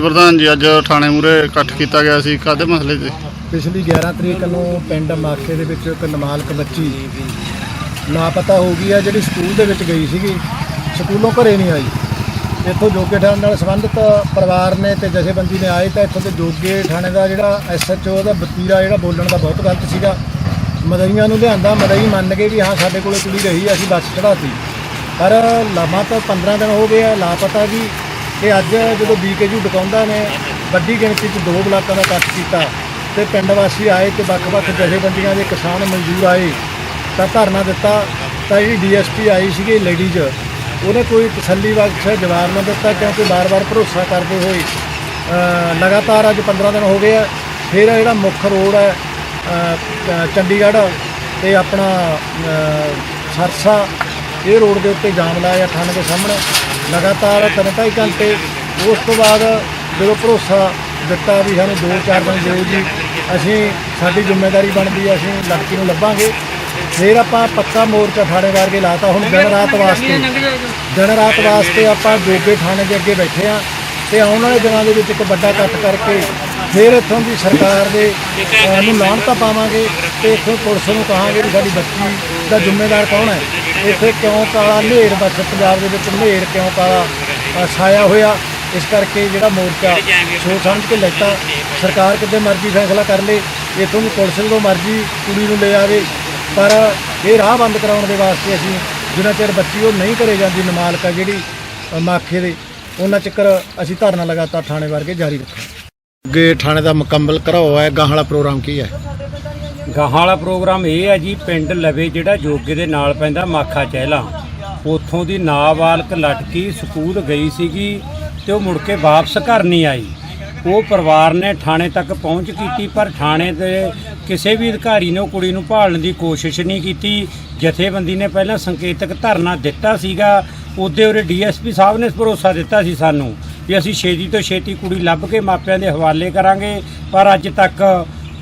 ਪ੍ਰਧਾਨ ਜੀ ਅੱਜ ਥਾਣੇ ਮੂਰੇ ਇਕੱਠ ਕੀਤਾ ਗਿਆ ਸੀ। ਕਾਦੇ ਮਸਲੇ ਤੇ? ਪਿਛਲੀ 11 ਤਰੀਕ ਨੂੰ ਪਿੰਡ ਮਾਖੇ ਦੇ ਵਿੱਚ ਇੱਕ ਨਮਾਲਕ ਬੱਚੀ ਲਾਪਤਾ ਹੋ ਗਈ ਹੈ ਜਿਹੜੀ ਸਕੂਲ ਦੇ ਵਿੱਚ ਗਈ ਸੀਗੀ। ਸਕੂਲੋਂ ਘਰੇ ਨਹੀਂ ਆਈ। ਇੱਥੋਂ ਜੋਗੇ ਥਾਣੇ ਨਾਲ ਸੰਬੰਧਿਤ ਪਰਿਵਾਰ ਨੇ ਤੇ ਜਥੇਬੰਦੀ ਨੇ ਆਏ ਤਾਂ ਇੱਥੋਂ ਦੇ ਜੋਗੇ ਥਾਣੇ ਦਾ ਜਿਹੜਾ ਐਸਐਚਓ ਦਾ ਬਤੀਰਾ ਜਿਹੜਾ ਬੋਲਣ ਦਾ ਬਹੁਤ ਗਲਤ ਸੀਗਾ। ਮਦਈਆਂ ਨੂੰ ਲਿਆਂਦਾ ਮਦਈ ਮੰਨ ਗਏ ਵੀ ਹਾਂ ਸਾਡੇ ਕੋਲੇ ਕੁੜੀ ਰਹੀ ਹੈ, ਅਸੀਂ ਬੱਸ ਚੜਾਤੀ ਪਰ ਲਾਮਾ ਤਾਂ 15 ਦਿਨ ਹੋ ਗਏ ਆ ਲਾਪਤਾ ਜੀ ਤੇ ਅੱਜ ਜਦੋਂ ਬੀਕੇਯੂ ਡਕਾਉਂਦਾ ਨੇ, ਵੱਡੀ ਗਿਣਤੀ 'ਚ ਦੋ ਬਲਾਕਾਂ ਦਾ ਇਕੱਠ ਕੀਤਾ ਤੇ ਪਿੰਡ ਵਾਸੀ ਆਏ ਤੇ ਵੱਖ-ਵੱਖ ਜਥੇਬੰਦੀਆਂ ਦੇ ਕਿਸਾਨ ਮਜ਼ਦੂਰ ਆਏ, ਤਾਂ ਧਰਨਾ ਦਿੱਤਾ, ਤਾਂ ਜਿਹੜੀ ਡੀਐਸਪੀ ਆਈ ਸੀਗੀ ਲੇਡੀਜ਼ ਉਹਨੇ ਕੋਈ ਤਸੱਲੀ ਬਖਸ਼ ਜਵਾਬ ਨਾ ਦਿੱਤਾ ਕਿਉਂਕਿ ਬਾਰ-ਬਾਰ ਭਰੋਸਾ ਕਰਦੇ ਹੋਏ ਲਗਾਤਾਰ ਅੱਜ 15 ਦਿਨ ਹੋ ਗਏ ਆ। ਫਿਰ ਜਿਹੜਾ ਮੁੱਖ ਰੋਡ ਹੈ ਚੰਡੀਗੜ੍ਹ ਤੇ ਆਪਣਾ ਸਰਸਾ, ਇਹ ਰੋਡ ਦੇ ਉੱਤੇ ਜਾਮ ਲਾਇਆ ਥਾਣੇ ਦੇ ਸਾਹਮਣੇ। ਲਗਾਤਾਰ ਤਿੰਨ ਢਾਈ ਘੰਟੇ ਉਸ ਤੋਂ ਬਾਅਦ ਜਦੋਂ ਭਰੋਸਾ ਦਿੱਤਾ ਵੀ ਸਾਨੂੰ 2-4 ਦਿਨ ਦਿਓ ਜੀ, ਅਸੀਂ ਸਾਡੀ ਜ਼ਿੰਮੇਵਾਰੀ ਬਣਦੀ ਹੈ, ਅਸੀਂ ਲੜਕੀ ਨੂੰ ਲੱਭਾਂਗੇ। ਫਿਰ ਆਪਾਂ ਪੱਕਾ ਮੋਰਚਾ ਥਾਣੇ ਵਰਗੇ ਲਾਤਾ। ਹੁਣ ਦਿਨ ਰਾਤ ਵਾਸਤੇ, ਦਿਨ ਰਾਤ ਵਾਸਤੇ ਆਪਾਂ ਜੋਗੇ ਥਾਣੇ ਦੇ ਅੱਗੇ ਬੈਠੇ ਆ ਤੇ ਆਉਣ ਵਾਲੇ ਦਿਨਾਂ ਦੇ ਵਿੱਚ ਇੱਕ ਵੱਡਾ ਇਕੱਠ ਕਰਕੇ ਫਿਰ ਇੱਥੋਂ ਦੀ ਸਰਕਾਰ ਦੇ ਅਹ, ਨੂੰ ਲਾਹਣਤਾ ਪਾਵਾਂਗੇ ਤੇ ਇੱਥੋਂ ਪੁਲਿਸ ਨੂੰ ਕਹਾਂਗੇ ਵੀ ਸਾਡੀ ਬੱਚੀ ਦਾ ਜ਼ਿੰਮੇਵਾਰ ਕੌਣ ਹੈ? ਇੱਥੇ ਕਿਉਂ ਕਾਲਾ ਨੇਰ ਬਸ ਪੰਜਾਬ ਦੇ ਵਿੱਚ ਹਨੇਰ ਕਿਉਂ ਕਾਲਾ ਅਹ, ਛਾਇਆ ਹੋਇਆ? ਇਸ ਕਰਕੇ ਜਿਹੜਾ ਮੋਰਚਾ ਸੋਚ ਸਮਝ ਕੇ ਲੈਤਾ ਸਰਕਾਰ ਕਿਤੇ ਮਰਜ਼ੀ ਫੈਸਲਾ ਕਰ ਲੇ ਇੱਥੋਂ ਦੀ ਪੁਲਿਸ ਜਦੋਂ ਮਰਜ਼ੀ ਕੁੜੀ ਨੂੰ ਲੈ ਆਵੇ ਪਰ ਇਹ ਰਾਹ ਬੰਦ ਕਰਾਉਣ ਦੇ ਵਾਸਤੇ ਅਸੀਂ ਜਿੰਨਾ ਚਿਰ ਬੱਚੀ ਉਹ ਨਹੀਂ ਘਰੇ ਜਾਂਦੀ ਨਮਾਲਕਾ ਜਿਹੜੀ ਅ, ਮਾਖੇ ਦੇ ਉਹਨਾਂ ਚੱਕਰ ਅਸੀਂ ਧਰਨਾ ਲਗਾਤਾਰ ਥਾਣੇ ਵਰਗੇ ਜਾਰੀ ਰੱਖਾਂਗੇ। ਅੱਗੇ ਥਾਣੇ ਦਾ ਮੁਕੰਮਲ ਕਰਾਓ ਹੈ, ਗਾਹਾਂ ਵਾਲਾ ਪ੍ਰੋਗਰਾਮ ਕੀ ਹੈ? ਗਾਹਾਂ ਵਾਲਾ ਪ੍ਰੋਗਰਾਮ ਇਹ ਹੈ ਜੀ, ਪਿੰਡ ਲਵੇ ਜਿਹੜਾ ਜੋਗੇ ਦੇ ਨਾਲ ਪੈਂਦਾ ਮਾਖਾ ਚਹਿਲਾ। ਉੱਥੋਂ ਦੀ ਨਾਬਾਲਕ ਲਟਕੀ ਸਕੂਲ ਗਈ ਸੀਗੀ ਤੇ ਉਹ ਮੁੜ ਕੇ ਵਾਪਸ ਘਰ ਨਹੀਂ ਆਈ। ਉਹ ਪਰਿਵਾਰ ਨੇ ਥਾਣੇ ਤੱਕ ਪਹੁੰਚ ਕੀਤੀ, ਪਰ ਥਾਣੇ ਦੇ ਕਿਸੇ ਵੀ ਅਧਿਕਾਰੀ ਨੇ ਉਹ ਕੁੜੀ ਨੂੰ ਭਾਲਣ ਦੀ ਕੋਸ਼ਿਸ਼ ਨਹੀਂ ਕੀਤੀ। ਜਥੇਬੰਦੀ ਨੇ ਪਹਿਲਾਂ ਸੰਕੇਤਕ ਧਰਨਾ ਦਿੱਤਾ ਸੀਗਾ, ਉਹਦੇ ਉਰੇ ਡੀਐਸਪੀ ਸਾਹਿਬ ਨੇ ਭਰੋਸਾ ਦਿੱਤਾ ਸੀ ਸਾਨੂੰ। ਵੀ ਅਸੀਂ ਛੇਤੀ ਤੋਂ ਛੇਤੀ ਕੁੜੀ ਲੱਭ ਕੇ ਮਾਪਿਆਂ ਦੇ ਹਵਾਲੇ ਕਰਾਂਗੇ, ਪਰ ਅੱਜ ਤੱਕ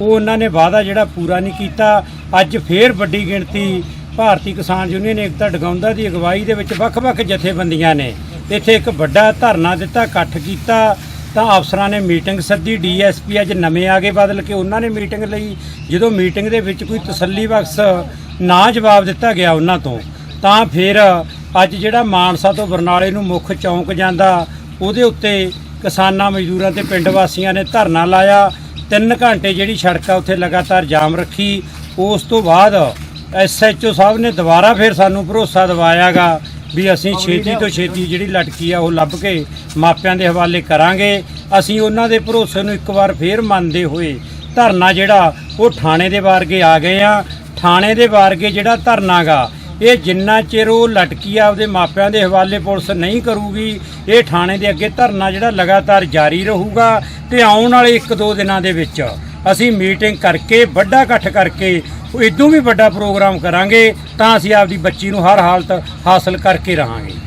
ਉਹ ਉਹਨਾਂ ਨੇ ਵਾਅਦਾ ਜਿਹੜਾ ਪੂਰਾ ਨਹੀਂ ਕੀਤਾ। ਅੱਜ ਫੇਰ ਵੱਡੀ ਗਿਣਤੀ ਭਾਰਤੀ ਕਿਸਾਨ ਯੂਨੀਅਨ ਏਕਤਾ ਡਗਾਉਂਦਾ ਦੀ ਅਗਵਾਈ ਦੇ ਵਿੱਚ ਵੱਖ-ਵੱਖ ਜਥੇਬੰਦੀਆਂ ਨੇ। ਇੱਥੇ ਇੱਕ ਵੱਡਾ ਧਰਨਾ ਦਿੱਤਾ, ਇਕੱਠ ਕੀਤਾ। ਤਾਂ ਅਫਸਰਾਂ ਨੇ ਮੀਟਿੰਗ ਸੱਦੀ, ਡੀਐਸਪੀ ਅੱਜ ਨਵੇਂ ਆਗੇ ਬਦਲ ਕੇ ਉਹਨਾਂ ਨੇ ਮੀਟਿੰਗ ਲਈ। ਜਦੋਂ ਮੀਟਿੰਗ ਦੇ ਵਿੱਚ ਕੋਈ ਤਸੱਲੀ ਬਖਸ਼ ਨਾ ਜਵਾਬ ਦਿੱਤਾ ਗਿਆ ਉਹਨਾਂ ਤੋਂ, ਤਾਂ ਫਿਰ ਅੱਜ ਜਿਹੜਾ ਮਾਨਸਾ ਤੋਂ ਬਰਨਾਲੇ ਨੂੰ ਮੁੱਖ ਚੌਂਕ ਜਾਂਦਾ ਉਹਦੇ ਉੱਤੇ ਕਿਸਾਨਾਂ ਮਜ਼ਦੂਰਾਂ ਤੇ ਪਿੰਡ ਵਾਸੀਆਂ ਨੇ ਧਰਨਾ ਲਾਇਆ। 3 ਘੰਟੇ ਜਿਹੜੀ ਸੜਕ ਆ ਉੱਥੇ ਲਗਾਤਾਰ ਜਾਮ ਰੱਖੀ। ਉਸ ਤੋਂ ਬਾਅਦ ਐਸਐਚਓ ਸਾਹਿਬ ਨੇ ਦੁਬਾਰਾ ਫਿਰ ਸਾਨੂੰ ਭਰੋਸਾ ਦਿਵਾਇਆਗਾ ਵੀ ਅਸੀਂ ਛੇਤੀ ਤੋਂ ਛੇਤੀ ਜਿਹੜੀ ਲਟਕੀ ਆ ਉਹ ਲੱਭ ਕੇ ਮਾਪਿਆਂ ਦੇ ਹਵਾਲੇ ਕਰਾਂਗੇ। ਅਸੀਂ ਉਹਨਾਂ ਦੇ ਭਰੋਸੇ ਨੂੰ ਇੱਕ ਵਾਰ ਫੇਰ ਮੰਨਦੇ ਹੋਏ ਧਰਨਾ ਜਿਹੜਾ ਉਹ ਥਾਣੇ ਦੇ ਵਾਰਗੇ ਆ ਗਏ ਆ। ਥਾਣੇ ਦੇ ਵਾਰਗੇ ਜਿਹੜਾ ਧਰਨਾਗਾ ਇਹ ਜਿੰਨਾ ਚਿਰ ਉਹ ਲਟਕੀ ਆਪਦੇ ਮਾਪਿਆਂ ਦੇ ਹਵਾਲੇ ਪੁਲਿਸ ਨਹੀਂ ਕਰੂਗੀ, ਇਹ ਥਾਣੇ ਦੇ ਅੱਗੇ ਧਰਨਾ ਜਿਹੜਾ ਲਗਾਤਾਰ ਜਾਰੀ ਰਹੂਗਾ ਤੇ ਆਉਣ ਵਾਲੇ 1-2 ਦਿਨਾਂ ਦੇ ਵਿੱਚ ਅਸੀਂ ਮੀਟਿੰਗ ਕਰਕੇ, ਵੱਡਾ ਇਕੱਠ ਕਰਕੇ, ਇਦੋਂ ਵੀ ਵੱਡਾ ਪ੍ਰੋਗਰਾਮ ਕਰਾਂਗੇ ਤਾਂ ਅਸੀਂ ਆਪਦੀ ਬੱਚੀ ਨੂੰ ਹਰ ਹਾਲਤ ਹਾਸਲ ਕਰਕੇ ਰਹਾਂਗੇ।